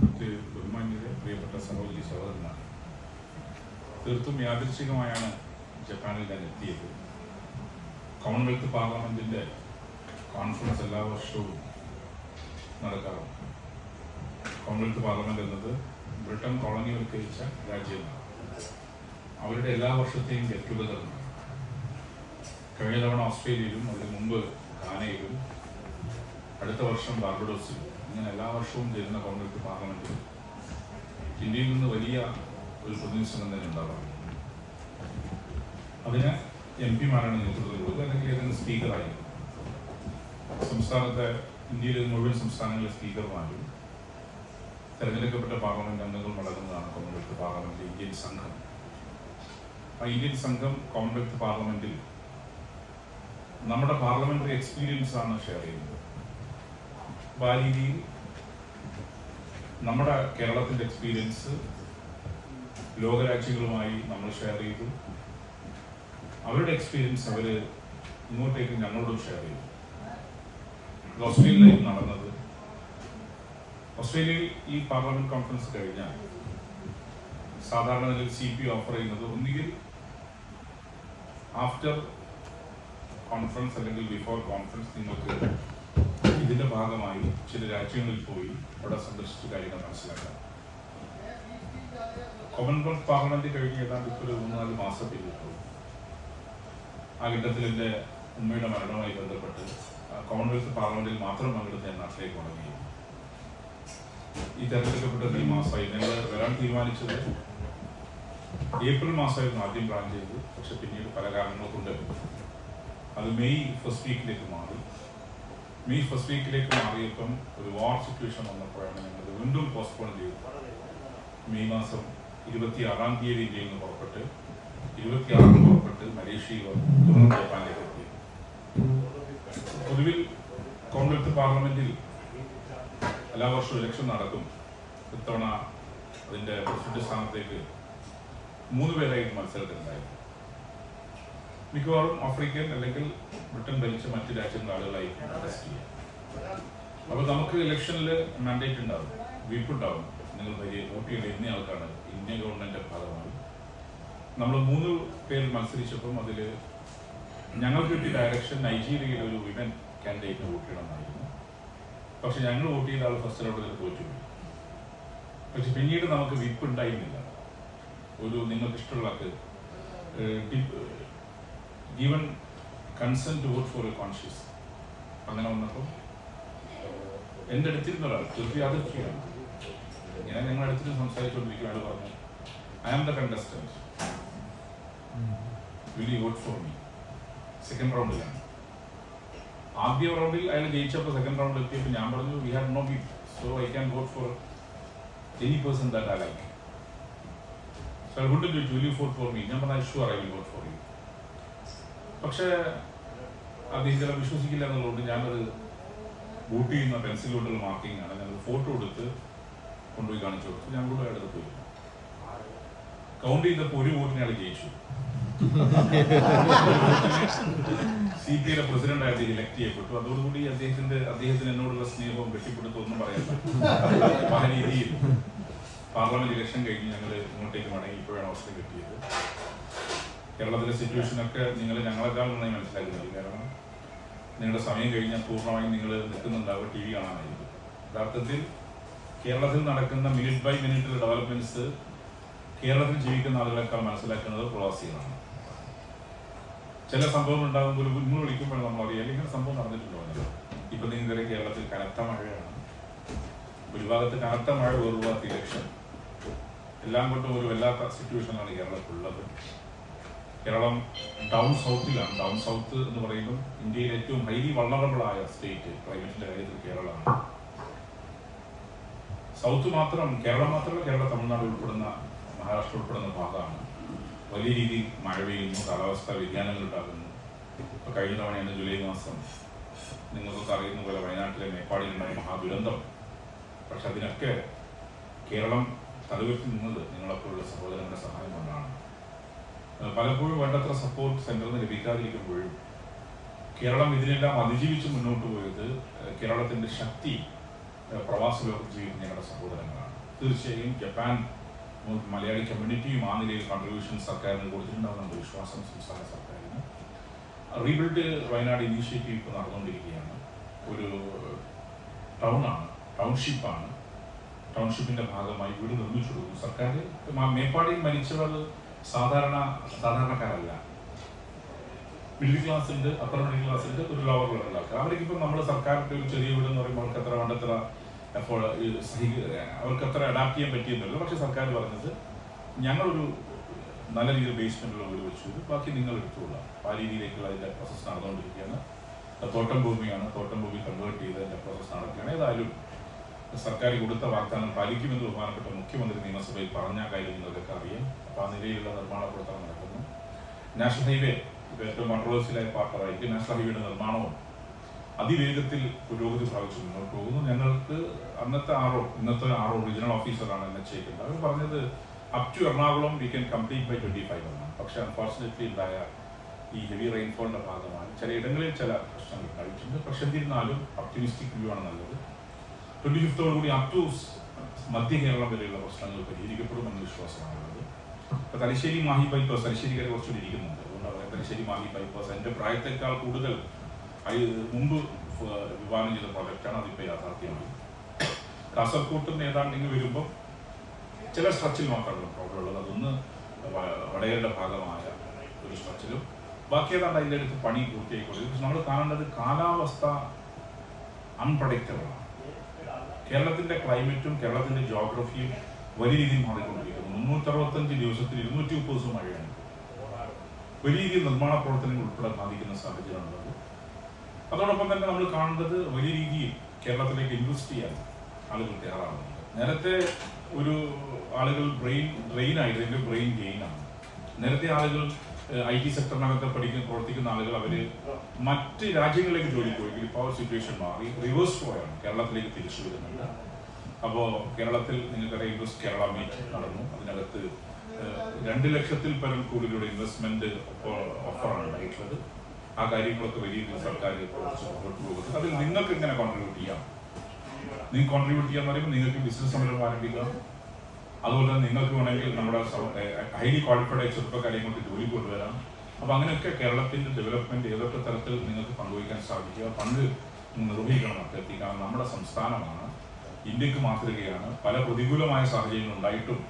പ്രിയപ്പെട്ട സഹോദരി സഹോദരന്മാർ തീർത്തും യാദൃശികമായാണ് ജപ്പാനിൽ ഞാൻ എത്തിയത്. കോമൺവെൽത്ത് പാർലമെന്റിന്റെ കോൺഫറൻസ് എല്ലാ വർഷവും നടക്കാറുണ്ട്. കോമൺവെൽത്ത് പാർലമെന്റ് എന്നത് ബ്രിട്ടൻ കോളനിവൽക്കരിച്ച രാജ്യമാണ്. അവരുടെ എല്ലാ വർഷത്തെയും ഗെറ്റ് ടുഗതറാണ് കഴിഞ്ഞ തവണ ഓസ്ട്രേലിയയിലും അതിന് മുമ്പ് ഘാനയിലും അടുത്ത വർഷം ബാർബഡോസിൽ ഇങ്ങനെ എല്ലാ വർഷവും ചേരുന്ന കോൺഗ്രസ് പാർലമെന്റിൽ ഇന്ത്യയിൽ നിന്ന് വലിയ ഒരു പ്രതിനിധി തന്നെ ഉണ്ടാവാം അതിന് എം പിമാരാണ് നേതൃത്വം കൊടുക്കുക. അല്ലെങ്കിൽ ഏതെങ്കിലും സ്പീക്കറായി. സംസ്ഥാനത്തെ ഇന്ത്യയിലെ മുഴുവൻ സംസ്ഥാനങ്ങളിലെ സ്പീക്കർമാരും തെരഞ്ഞെടുക്കപ്പെട്ട പാർലമെന്റ് അംഗങ്ങൾ അടങ്ങുന്നതാണ് കോൺഗ്രസ് പാർലമെന്റ് ഇന്ത്യൻ സംഘം. ആ ഇന്ത്യൻ സംഘം കോൺഗ്രസ് പാർലമെന്റിൽ നമ്മുടെ പാർലമെന്ററി എക്സ്പീരിയൻസ് ആണ് ഷെയർ ചെയ്യുന്നത്. അപ്പൊ നമ്മുടെ കേരളത്തിന്റെ എക്സ്പീരിയൻസ് ലോകരാജ്യങ്ങളുമായി നമ്മൾ ഷെയർ ചെയ്തു. അവരുടെ എക്സ്പീരിയൻസ് അവർ ഇങ്ങോട്ടേക്ക് ഞങ്ങളോടും ഷെയർ ചെയ്തു. ഓസ്ട്രേലിയയിൽ നടന്നത്. ഓസ്ട്രേലിയയിൽ ഈ പാർലമെന്റ് കോൺഫറൻസ് കഴിഞ്ഞാൽ സാധാരണ നിലയിൽ സി പി ഓഫർ ചെയ്യുന്നത് ഒന്നുകിൽ ആഫ്റ്റർ കോൺഫറൻസ് അല്ലെങ്കിൽ ബിഫോർ കോൺഫറൻസ് നിങ്ങൾക്ക് ഇതിന്റെ ഭാഗമായി രാജ്യങ്ങളിൽ പോയി അവിടെ സന്ദർശിച്ച് കാര്യങ്ങൾ മനസ്സിലാക്കാം. കോമൺവെൽത്ത് പാർലമെന്റ് കഴിഞ്ഞ് ഏതാണ്ട് ഇപ്പോൾ ഒരു നാല് മാസം പിന്നിട്ടു ആ ഘട്ടത്തിൽ എന്റെ ഉമ്മയുടെ മരണവുമായി ബന്ധപ്പെട്ട് കോമൺവെൽത്ത് പാർലമെന്റിൽ മാത്രം പങ്കെടുത്ത് ഞാൻ നാട്ടിലേക്ക് തുടങ്ങി ഈ തെരഞ്ഞെടുക്കപ്പെട്ട ഈ മാസമായി ഞങ്ങൾ വരാൻ തീരുമാനിച്ചത് ഏപ്രിൽ മാസമായിരുന്നു ആദ്യം പ്ലാൻ ചെയ്തത്. പക്ഷെ പിന്നീട് പല കാരണങ്ങൾ കൊണ്ട് അത് മെയ് ഫസ്റ്റ് വീക്കിലേക്ക് മാറി. മെയ് ഫസ്റ്റ് വീക്കിലേക്ക് മാറിയപ്പം ഒരു വാർ സിറ്റുവേഷൻ വന്നപ്പോഴാണ് ഞങ്ങൾ വീണ്ടും പോസ്റ്റ്പോൺ ചെയ്തത് മെയ് മാസം ഇരുപത്തി ആറാം തീയതി ഇന്ത്യയിൽ നിന്ന് പുറപ്പെട്ട് ഇരുപത്തിയാറിന് പുറപ്പെട്ട് മലേഷ്യയിൽ വന്നു ജപ്പാനിലേക്ക് എത്തി പൊതുവിൽ കോൺഗ്രസ് പാർലമെന്റിൽ എല്ലാ വർഷവും ഇലക്ഷൻ നടക്കും. ഇത്തവണ അതിന്റെ പ്രസിഡന്റ് സ്ഥാനത്തേക്ക് മൂന്ന് പേരായിരുന്നു മത്സരത്തിലുണ്ടായിരുന്നു മിക്കവാറും ആഫ്രിക്കൻ അല്ലെങ്കിൽ ബ്രിട്ടൻ ഭരിച്ച മറ്റു രാജ്യങ്ങളുടെ ആളുകളായിരിക്കും അറസ്റ്റ് ചെയ്യുക അപ്പോൾ നമുക്ക് ഇലക്ഷനിൽ മാൻഡേറ്റ് ഉണ്ടാവും വീപ്പ് ഉണ്ടാവും നിങ്ങൾ വലിയ വോട്ട് ചെയ്യേണ്ട ഇന്ന ആൾക്കാണ് ഇന്ത്യൻ ഗവൺമെന്റിന്റെ ഭാഗമാണ്. നമ്മൾ മൂന്ന് പേര് മത്സരിച്ചപ്പം അതിൽ ഞങ്ങൾക്ക് കിട്ടിയ ഡയറക്ഷൻ നൈജീരിയയിലെ ഒരു വിമൻ കാൻഡിഡേറ്റ് വോട്ട് ചെയ്യണമെന്നായിരുന്നു. പക്ഷെ ഞങ്ങൾ വോട്ട് ചെയ്ത ആൾ ഫസ്റ്റ് റൗണ്ടിൽ തോറ്റു പക്ഷെ പിന്നീട് നമുക്ക് വിപ്പ് ഉണ്ടായിരുന്നില്ല. ഒരു നിങ്ങൾക്ക് ഇഷ്ടമുള്ള given consent vote for a conscious അങ്ങനെ വന്നപ്പോൾ എന്റെ അടുത്തിരുന്ന ഒരാൾ തീർച്ചയായും അതിർത്തിയാണ് ഞാൻ ഞങ്ങൾ അടുത്തിരുന്ന് സംസാരിച്ചുകൊണ്ടിരിക്കുന്ന ആൾ പറഞ്ഞു. I am the contestant will you vote for me second round ആദ്യ റൗണ്ടിൽ അയാൾ ജയിച്ചപ്പോൾ സെക്കൻഡ് റൗണ്ടിൽ എത്തിയപ്പോൾ ഞാൻ പറഞ്ഞു we have no B so I can vote for any person that I like so I would ചോദിച്ചു will you vote for me ഞാൻ പറഞ്ഞു sure I will vote for you പക്ഷേ അദ്ദേഹം ചില വിശ്വസിക്കില്ല എന്നുള്ളതുകൊണ്ട് ഞാനത് ബൂട്ട് ചെയ്യുന്ന പെൻസിൽ കൊണ്ടുള്ള മാർക്കിംഗ് ആണ്. ഞാനത് ഫോട്ടോ എടുത്ത് കൊണ്ടുപോയി കാണിച്ചു കൊടുത്തു. ഞാൻ കൂടെ അടുത്ത് പോയി. കൗണ്ട് ചെയ്തപ്പോൾ ഒരു വോട്ടിനെ അയാൾ ജയിച്ചു. സി പി ഐയുടെ പ്രസിഡന്റ് ആയിട്ട് ഇലക്ട് ചെയ്യപ്പെട്ടു. അതോടുകൂടി അദ്ദേഹത്തിന്റെ അദ്ദേഹത്തിന് എന്നോടുള്ള സ്നേഹവും വെട്ടിപ്പെടുത്തും ഒന്നും പറയാൻ പല രീതിയിൽ പാർലമെന്റ് ഇലക്ഷൻ കഴിഞ്ഞ് ഞങ്ങൾ ഇങ്ങോട്ടേക്ക് മടങ്ങി ഇപ്പോഴാണ് അവസരം കിട്ടിയത്. കേരളത്തിലെ സിറ്റുവേഷനൊക്കെ നിങ്ങൾ ഞങ്ങളെക്കാൾ നന്നായി മനസ്സിലാക്കുന്നില്ല കാരണം നിങ്ങളുടെ സമയം കഴിഞ്ഞാൽ പൂർണമായും നിങ്ങൾ നിൽക്കുന്നുണ്ടാവുക ടി വി കാണാനായിരിക്കും. യഥാർത്ഥത്തിൽ കേരളത്തിൽ നടക്കുന്ന മിനിറ്റ് ബൈ മിനിറ്റ് ഡെവലപ്മെന്റ്സ് കേരളത്തിൽ ജീവിക്കുന്ന ആളുകളെക്കാൾ മനസ്സിലാക്കുന്നത് പ്രവാസികളാണ്. ചില സംഭവങ്ങൾ ഉണ്ടാകുമ്പോൾ നിങ്ങൾ വിളിക്കുമ്പോൾ നമ്മൾ അറിയാം അല്ലെങ്കിൽ സംഭവം നടന്നിട്ടുണ്ടോ. ഇപ്പൊ നിങ്ങൾക്കറിയാം കേരളത്തിൽ കനത്ത മഴയാണ്. ഒരു ഭാഗത്ത് കനത്ത മഴ ഒരു ഭാഗത്ത് ഇലക്ഷൻ. എല്ലാം കൊണ്ടും ഒരു വല്ലാത്ത സിറ്റുവേഷനാണ് കേരളത്തിലുള്ളത്. കേരളം ഡൗൺ സൗത്തിലാണ് ഡൗൺ സൗത്ത് എന്ന് പറയുമ്പോൾ ഇന്ത്യയിൽ ഏറ്റവും ഹൈലി വള്ളറബിൾ ആയ സ്റ്റേറ്റ് ക്ലൈമറ്റിന്റെ കാര്യത്തിൽ കേരളമാണ്. സൗത്ത് മാത്രം കേരളം മാത്രമല്ല കേരള തമിഴ്നാട് ഉൾപ്പെടുന്ന മഹാരാഷ്ട്ര ഉൾപ്പെടുന്ന ഭാഗമാണ്. വലിയ രീതിയിൽ മഴ പെയ്യുന്നു കാലാവസ്ഥാ വ്യതിയാനങ്ങൾ ഉണ്ടാകുന്നു. ഇപ്പൊ കഴിഞ്ഞ തവണയാണ് ജൂലൈ മാസം നിങ്ങൾക്കൊക്കെ അറിയുന്ന പോലെ വയനാട്ടിലെ മേപ്പാടിയിലുണ്ടായ മഹാദുരന്തം. പക്ഷെ അതിനൊക്കെ കേരളം തലവെത്തി നിന്നത് നിങ്ങളെപ്പോലുള്ള സഹോദരങ്ങളുടെ സഹായം കൊണ്ടാണ്. പലപ്പോഴും വേണ്ടത്ര സപ്പോർട്ട് സെന്ററിൽ ലഭിക്കാതിരിക്കുമ്പോഴും കേരളം ഇതിനെല്ലാം അതിജീവിച്ച് മുന്നോട്ട് പോയത് കേരളത്തിന്റെ ശക്തി പ്രവാസ ലോകത്ത് ജീവിക്കുന്ന ഞങ്ങളുടെ സഹോദരങ്ങളാണ്. തീർച്ചയായും ജപ്പാൻ മലയാളി കമ്മ്യൂണിറ്റിയും ആ നിലയിൽ കോൺട്രിബ്യൂഷൻ സർക്കാരിന് കൊടുത്തിട്ടുണ്ടാകുന്ന വിശ്വാസം സംസ്ഥാന സർക്കാരിന്. റീബിൽഡ് വയനാട് ഇനീഷ്യേറ്റീവ് ഇപ്പോൾ നടന്നുകൊണ്ടിരിക്കുകയാണ്. ഒരു ടൗണാണ് ടൗൺഷിപ്പാണ് ടൗൺഷിപ്പിന്റെ ഭാഗമായി വീട് നിർമ്മിച്ചു കൊടുക്കും സർക്കാർ മേപ്പാടിയിൽ മരിച്ചവർ സാധാരണ സാധാരണക്കാരല്ല. മിഡിൽ ക്ലാസ് ഉണ്ട് അപ്പർ മിഡിൽ ക്ലാസ് ഉണ്ട് ഒരു ലോവർ ലെവൽ ആൾക്കാർ അവർക്ക് ഇപ്പം നമ്മുടെ സർക്കാരിന്റെ ഒരു ചെറിയ വീട് എന്ന് പറയുമ്പോൾ അവർക്ക് അത്ര വേണ്ടത്ര അപ്പോൾ അവർക്ക് അത്ര അഡാപ്റ്റ് ചെയ്യാൻ പറ്റിയെന്നില്ല പക്ഷെ സർക്കാർ പറഞ്ഞത് ഞങ്ങളൊരു നല്ല രീതിയിൽ ബേസ്മെന്റുള്ള വീട് വെച്ചു. ബാക്കി നിങ്ങൾ എടുത്തുകൊള്ളാം ആ രീതിയിലേക്കുള്ള അതിന്റെ പ്രോസസ്സ് നടന്നുകൊണ്ടിരിക്കുകയാണ്. തോട്ടം ഭൂമിയാണ്. തോട്ടം ഭൂമി കൺവേർട്ട് ചെയ്ത് അതിന്റെ പ്രോസസ്സ് നടക്കുകയാണ്. ഏതായാലും സർക്കാർ കൊടുത്ത വാഗ്ദാനം പാലിക്കുമെന്ന് ബഹുമാനപ്പെട്ട മുഖ്യമന്ത്രി നിയമസഭയിൽ പറഞ്ഞ കാര്യം നിങ്ങൾക്കൊക്കെ അറിയാം. അപ്പോൾ ആ നിലയിലുള്ള നിർമ്മാണ പ്രവർത്തനം നടക്കുന്നു. നാഷണൽ ഹൈവേ ഇത് ഏറ്റവും കോൺട്രവേഴ്സ്യലായ പാർട്ടറായിരിക്കും നാഷണൽ ഹൈവേയുടെ നിർമ്മാണവും അതിവേഗത്തിൽ പുരോഗതി പ്രാപിച്ചു മുന്നോട്ട് പോകുന്നു. ഞങ്ങൾക്ക് അന്നത്തെ ആറോ ഇന്നത്തെ ആറോ റീജിയണൽ ഓഫീസറാണ് എന്നെ ചെയ്യേണ്ടത് അവർ പറഞ്ഞത് up to Ernakulam we can complete by twenty five എന്നാണ്. പക്ഷേ അൺഫോർച്ചുനേറ്റ്ലി ഉണ്ടായ ഈ ഹെവി റെയിൻഫോളിന്റെ ഭാഗമാണ്. ചില ഇടങ്ങളിൽ ചില പ്രശ്നങ്ങൾ ഉണ്ടായിട്ടുണ്ട്. പക്ഷെ എന്നിരുന്നാലും ഒപ്റ്റിമിസ്റ്റിക് വ്യൂ ആണ് നല്ലത്. ട്വന്റി ഫിഫ്തോട് കൂടി അപ് ടു മധ്യ കേരളം വരെയുള്ള പ്രശ്നങ്ങൾ പരിഹരിക്കപ്പെടുമെന്ന വിശ്വാസമാണുള്ളത്. ഇപ്പൊ തലശ്ശേരി മാഹി ബൈപ്പാസ് തലശ്ശേരിക്കാരെ കുറച്ചുകൂടി ഇരിക്കുന്നുണ്ട്. അതുകൊണ്ട് പറയാം തലശ്ശേരി മാഹി ബൈപ്പാസ് എന്റെ പ്രായത്തെക്കാൾ കൂടുതൽ മുമ്പ് വിഭാവനം ചെയ്ത പ്രോജക്റ്റാണ് അതിപ്പോൾ യാഥാർത്ഥ്യമായി കാസർകോട്ട് നിന്ന് ഏതാണ്ട് ഇങ്ങ് വരുമ്പോൾ ചില സ്ട്രച്ചിൽ മാത്രമാണ് പ്രോബ്ലം ഉള്ളത്. അതൊന്ന് വടകരയുടെ ഭാഗമായ ഒരു സ്ട്രച്ചിലും ബാക്കി ഏതാണ്ട് അതിന്റെ അടുത്ത് പണി പൂർത്തിയായിക്കൊള്ളു പക്ഷെ നമ്മൾ കാണേണ്ടത് കാലാവസ്ഥ അൺപ്രഡിക്റ്റബിൾ കേരളത്തിന്റെ ക്ലൈമറ്റും കേരളത്തിന്റെ ജോഗ്രഫിയും വലിയ രീതിയിൽ മാറിക്കൊണ്ടിരിക്കുന്നു. മുന്നൂറ്ററുപത്തഞ്ച് ദിവസത്തിൽ ഇരുന്നൂറ്റി മുപ്പത് ദിവസം മഴയാണ്. വലിയ രീതിയിൽ നിർമ്മാണ പ്രവർത്തനങ്ങൾ ഉൾപ്പെടെ ബാധിക്കുന്ന സാഹചര്യമാണുള്ളത്. അതോടൊപ്പം തന്നെ നമ്മൾ കാണുന്നത് വലിയ രീതിയിൽ കേരളത്തിലേക്ക് ഇൻവെസ്റ്റ് ചെയ്യാൻ ആളുകൾ തയ്യാറാകുന്നുണ്ട്. നേരത്തെ ഒരു ആളുകൾ ബ്രെയിൻ ഡ്രെയിൻ ഇതിന്റെ ബ്രെയിൻ ഗെയിൻ ആണ്. നേരത്തെ ആളുകൾ ഐ ടി സെക്ടറിനകത്ത് പഠിക്കുന്ന പ്രവർത്തിക്കുന്ന ആളുകൾ അവർ മറ്റ് രാജ്യങ്ങളിലേക്ക് ജോലി പോയി. ഇപ്പോൾ സിറ്റുവേഷൻ മാറി. റിവേഴ്സ് പോയാണ് കേരളത്തിലേക്ക് തിരിച്ചു വരുന്നുണ്ട്. അപ്പോൾ കേരളത്തിൽ നിങ്ങൾക്കറിയാം ഇൻവെസ്റ്റ് കേരള മീറ്റ് നടന്നു. അതിനകത്ത് രണ്ട് ലക്ഷത്തിൽ പരം കൂടുതലുള്ള ഇൻവെസ്റ്റ്മെന്റ് ഓഫറാണ് ഉണ്ടായിട്ടുള്ളത്. ആ കാര്യങ്ങളൊക്കെ വലിയ സർക്കാർ മുന്നോട്ട് പോകുന്നത് അതിൽ നിങ്ങൾക്ക് എങ്ങനെ കോൺട്രിബ്യൂട്ട് ചെയ്യാം? നിങ്ങൾ കോൺട്രിബ്യൂട്ട് ചെയ്യാന്ന് പറയുമ്പോൾ നിങ്ങൾക്ക് ബിസിനസ് സംരംഭം ആരംഭിക്കാം. അതുപോലെ തന്നെ നിങ്ങൾക്ക് വേണമെങ്കിൽ നമ്മുടെ ഹൈലി ക്വാളിഫൈഡ് ആയ ചെറുപ്പക്കാരെയും കൊണ്ട് ജോലി കൊണ്ടുവരാം. അപ്പൊ അങ്ങനെയൊക്കെ കേരളത്തിന്റെ ഡെവലപ്മെന്റ് ഏതൊക്കെ തരത്തിൽ നിങ്ങൾക്ക് പങ്കുവയ്ക്കാൻ സാധിക്കുക പങ്ക് നിർവഹിക്കണം അഭ്യർത്ഥിക്കണം നമ്മുടെ സംസ്ഥാനമാണ് ഇന്ത്യയ്ക്ക് മാതൃകയാണ്. പല പ്രതികൂലമായ സാഹചര്യങ്ങൾ ഉണ്ടായിട്ടും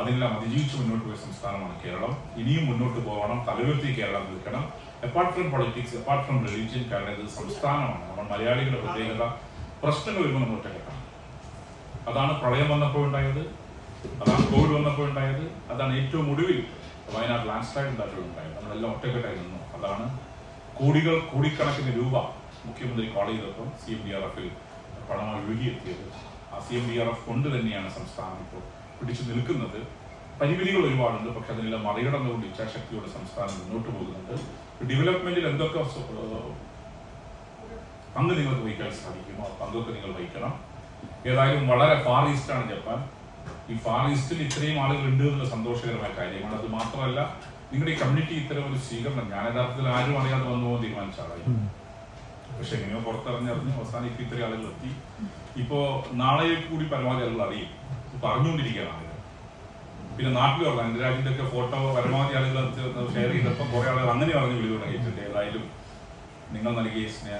അതിനെല്ലാം അതിജീവിച്ച് മുന്നോട്ട് പോയ സംസ്ഥാനമാണ് കേരളം. ഇനിയും മുന്നോട്ട് പോകണം തലയുയർത്തി കേരളം നിൽക്കണം. Apart from politics apart from religion കാരണം ഇത് സംസ്ഥാനമാണ്. നമ്മൾ മലയാളികളുടെ പ്രത്യേകത പ്രശ്നങ്ങൾ വരുമ്പോൾ നമ്മൾ അതാണ് പ്രളയം വന്നപ്പോൾ ഉണ്ടായത്. അതാണ് കോവിഡ് വന്നപ്പോൾ ഉണ്ടായത്. അതാണ് ഏറ്റവും ഒടുവിൽ വയനാട് ലാൻഡ് സ്ലൈഡ് ഉണ്ടായപ്പോൾ ഉണ്ടായത്. നമ്മളെല്ലാം ഒറ്റക്കെട്ടായി നിന്നു. അതാണ് കോടികൾ കോടിക്കണക്കിന് രൂപ മുഖ്യമന്ത്രി കോൾ ചെയ്തപ്പോൾ സി എം ഡി ആർ എഫിൽ പണമായി ഒഴുകിയെത്തിയത്. ആ C M D R F കൊണ്ട് തന്നെയാണ് സംസ്ഥാനം ഇപ്പോൾ പിടിച്ചു നിൽക്കുന്നത്. പരിമിതികൾ ഒരുപാടുണ്ട്. പക്ഷെ അതിനെല്ലാം മറികടന്നുകൊണ്ട് ഇച്ഛാശക്തിയോടെ സംസ്ഥാനം മുന്നോട്ട് പോകുന്നുണ്ട്. ഡെവലപ്മെന്റിൽ എന്തൊക്കെ പങ്ക് നിങ്ങൾക്ക് വഹിക്കാൻ സാധിക്കുമോ? പങ്കൊക്കെ നിങ്ങൾ വഹിക്കണം. ഏതായാലും വളരെ ഫാർ ഈസ്റ്റ് ആണ് ജപ്പാൻ. ഈ ഫാർ ഈസ്റ്റിൽ ഇത്രയും ആളുകൾ ഉണ്ട് എന്നുള്ള സന്തോഷകരമായ കാര്യമാണ്. അത് മാത്രമല്ല നിങ്ങളുടെ ഈ കമ്മ്യൂണിറ്റി ഇത്തരം ഒരു സ്വീകരണം ഞാൻ യഥാർത്ഥത്തിൽ ആരും അറിയാതെ വന്നു പോകാൻ തീരുമാനിച്ച ആളായി. പക്ഷെ എങ്ങനെയോ പുറത്തിറങ്ങിറിഞ്ഞ് അവസാനം ഇപ്പൊ ഇത്രയും ആളുകൾ എത്തി. ഇപ്പോ നാളെ കൂടി പരമാവധി ആളുകൾ അറിയും. ഇപ്പൊ അറിഞ്ഞുകൊണ്ടിരിക്കുകയാണ് ആളുകൾ. പിന്നെ നാട്ടിൽ പറഞ്ഞു രാജ്യത്തെ ഒക്കെ ഫോട്ടോ പരമാവധി ആളുകൾ ഷെയർ ചെയ്തപ്പോൾ കുറെ ആളുകൾ അങ്ങനെ പറഞ്ഞു വിളി തുടങ്ങിയിട്ടുണ്ട് ഏതായാലും നിങ്ങൾ നൽകിയ സ്നേഹ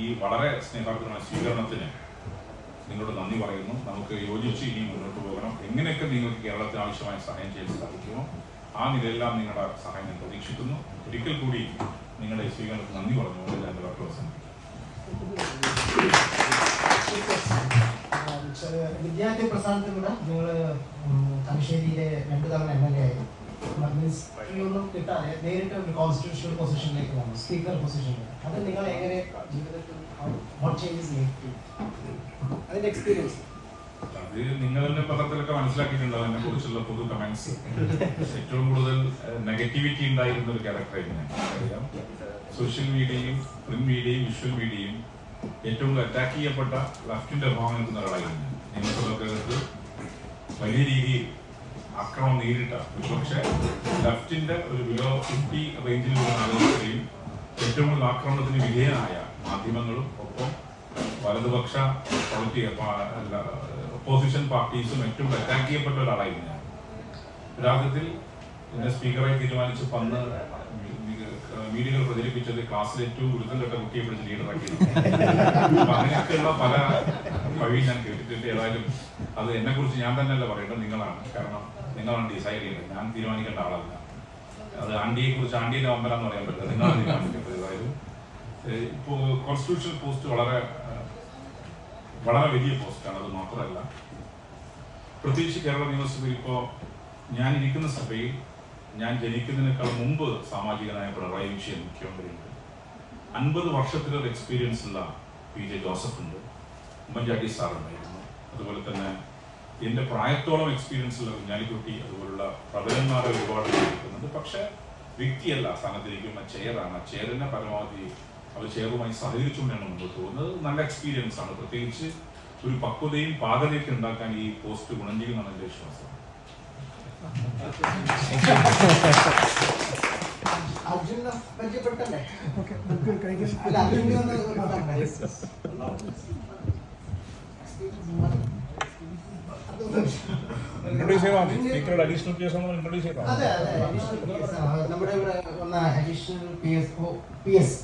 ഈ വളരെ സ്നേഹാർത്ഥമായ സ്വീകരണത്തിന് നിങ്ങളോട് നന്ദി പറയുന്നു. നമുക്ക് യോജിച്ച് ഇനി മുന്നോട്ട് പോകണം. എങ്ങനെയൊക്കെ നിങ്ങൾക്ക് കേരളത്തിന് ആവശ്യമായ സഹായം ചെയ്യാൻ സാധിക്കുമോ ആ നിലയെല്ലാം നിങ്ങളുടെ സഹായം ഞാൻ പ്രതീക്ഷിക്കുന്നു. ഒരിക്കൽ കൂടി നിങ്ങളുടെ സ്വീകരണത്തിന് നന്ദി പറഞ്ഞുകൊണ്ട് ഞാൻ ഡോക്ടർ വാക്കുകൾ അവസാനിപ്പിക്കുന്നു വിദ്യാർത്ഥി പ്രസ്ഥാനത്തിലൂടെ നിങ്ങൾ തലശ്ശേരിയിലെ രണ്ടു തവണ എം എൽ എ ആയി. കോൺസ്റ്റിറ്റ്യൂഷണൽ പൊസിഷനിലേക്ക് സ്പീക്കർ അത് നിങ്ങൾ എങ്ങനെ ജീവിതത്തിൽ തന്നെ പത്രത്തിലൊക്കെ മനസ്സിലാക്കിയിട്ടുണ്ടാവും എന്നെ കുറിച്ചുള്ള പൊതു കമന്റ്സ് ഏറ്റവും കൂടുതൽ നെഗറ്റിവിറ്റി ഉണ്ടായിരുന്ന ഒരു ക്യാരക്ടറായിരുന്നു അറിയാം. സോഷ്യൽ മീഡിയയും പ്രിന്റ് മീഡിയയും വിഷ്വൽ മീഡിയയും ഏറ്റവും കൂടുതൽ അറ്റാക്ക് ചെയ്യപ്പെട്ട ലെഫ്റ്റിന്റെ ഭാഗം നിൽക്കുന്ന ഒരാളായിരുന്നു നിയമസഭക്കകത്ത് വലിയ രീതിയിൽ ആക്രമണം നേരിട്ട. ഒരുപക്ഷെ ലെഫ്റ്റിന്റെ ഒരു ബിലോ ഫിഫ്റ്റി റേഞ്ചിൽ വരുന്ന ഏറ്റവും കൂടുതൽ ആക്രമണത്തിന് വിധേയനായ മാധ്യമങ്ങളും ഒപ്പം വലതുപക്ഷ പൊളിറ്റി ഒപ്പോസിഷൻ പാർട്ടീസും ഏറ്റവും അറ്റാക്ക് ചെയ്യപ്പെട്ട ഒരാളായിരുന്നു ഞാൻ. യഥാർത്ഥത്തിൽ എന്നെ സ്പീക്കറായി തീരുമാനിച്ച് പന്ന് മീഡിയകൾ പ്രചരിപ്പിച്ചത് ക്ലാസ്സിൽ ഏറ്റവും ഗുരുതം കെട്ട കുട്ടിയെ പിടിച്ച് ലീഡറാക്കി അങ്ങനെയൊക്കെയുള്ള പല വഴി ഞാൻ കേട്ടിട്ടുണ്ട്. ഏതായാലും അത് എന്നെ കുറിച്ച് ഞാൻ തന്നെയല്ല പറയേണ്ടത് നിങ്ങളാണ്. കാരണം നിങ്ങളാണ് ഡിസൈഡ് ചെയ്യുന്നത് ഞാൻ തീരുമാനിക്കേണ്ട ആളല്ല. അത് ആണ്ടിയെ കുറിച്ച് ആണ്ടിയുടെ അമ്പലം എന്ന് പറയാൻ പറ്റില്ല. നിങ്ങളാണ് തീരുമാനിക്കേണ്ടത് ഇപ്പോൾ ഇപ്പോ കോൺസ്റ്റിറ്റ്യൂഷണൽ പോസ്റ്റ് വളരെ വളരെ വലിയ പോസ്റ്റാണ് അത് മാത്രമല്ല പ്രത്യേകിച്ച് കേരള നിയമസഭയിൽ ഇപ്പോൾ ഞാൻ ഇരിക്കുന്ന സഭയിൽ ഞാൻ ജനിക്കുന്നതിനേക്കാൾ മുമ്പ് സാമാജികനായ പിണറായി വിജയൻ മുഖ്യമന്ത്രിയുണ്ട്. അൻപത് വർഷത്തിലൊരു എക്സ്പീരിയൻസ് ഉള്ള പി ജെ ജോസഫ് ഉണ്ട് ഉമ്മൻചാണ്ടി സാറുണ്ടായിരുന്നു. അതുപോലെ തന്നെ എന്റെ പ്രായത്തോളം എക്സ്പീരിയൻസ് ഉള്ള കുഞ്ഞാലിക്കുട്ടി അതുപോലുള്ള പ്രബലന്മാരെ ഒരുപാട് കേൾക്കുന്നുണ്ട് പക്ഷെ വ്യക്തിയല്ല സ്ഥാനത്തിരിക്കുന്ന ചെയറാണ് ആ ചെയറിനെ പരമാവധി അവർ ചെയറുമായി സഹകരിച്ചുകൊണ്ടാണ് മുമ്പോട്ട് പോകുന്നത്. നല്ല എക്സ്പീരിയൻസ് ആണ്. പ്രത്യേകിച്ച് ഒരു പക്വതയും പാകതയൊക്കെ ഉണ്ടാക്കാൻ ഈ പോസ്റ്റ് ഗുണം ചെയ്യുമെന്നാണ് എന്റെ വിശ്വാസം അർജുനെ പരിചയപ്പെട്ടല്ലേ അല്ല അർജുനെ? ഇൻട്രൊഡ്യൂസ് ചെയ്താൽ മതി സ്പീക്കറുടെ അഡീഷണൽ നമ്മൾ ഇൻട്രൊഡ്യൂസ് ചെയ്താൽ അതെ അതെ. നമ്മുടെ ഇവിടെ വന്ന additional P S P S.